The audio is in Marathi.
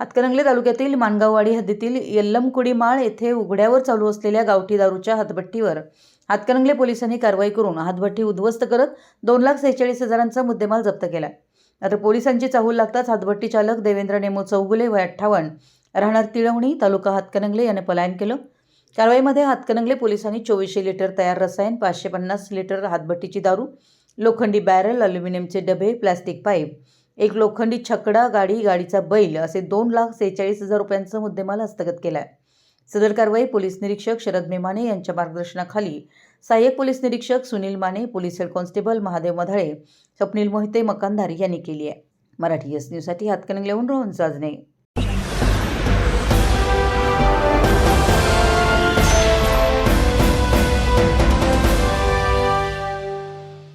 हातकणंगले तालुक्यातील माणगाववाडी हद्दीतील यल्लमकुडी माळ येथे उघड्यावर चालू असलेल्या गावठी दारूच्या हातभट्टीवर हातकणंगले पोलिसांनी कारवाई करून हातभट्टी उद्ध्वस्त करत दोन लाख सेहेचाळीस हजारांचा मुद्देमाल जप्त केला. मात्र पोलिसांची चाहूल लागताच हातभट्टी चालक देवेंद्र नेमो चौगुले वय अठ्ठावन्न राहणार तिळवणी तालुका हातकणंगले याने पलायन केलं. कारवाईमध्ये हातकणंगले पोलिसांनी चोवीसशे लिटर तयार रसायन पाचशे पन्नास लिटर हातभट्टीची दारू लोखंडी बॅरल अल्युमिनियमचे डबे प्लॅस्टिक पाईप एक लोखंडी छकडा गाडी गाडीचा बैल असे दोन लाख सेहेचाळीस हजार रुपयांचा मुद्देमाल हस्तगत केला आहे सदर कारवाई पोलीस निरीक्षक शरद मेमाने यांच्या मार्गदर्शनाखाली सहाय्यक पोलीस निरीक्षक Sunil Mane police head constable Mahadev Madhale Swapnil Mohite मकानधारी यांनी केली आहे. मराठी एस न्यूजसाठी हातकणंगलेहून रोहन साजने.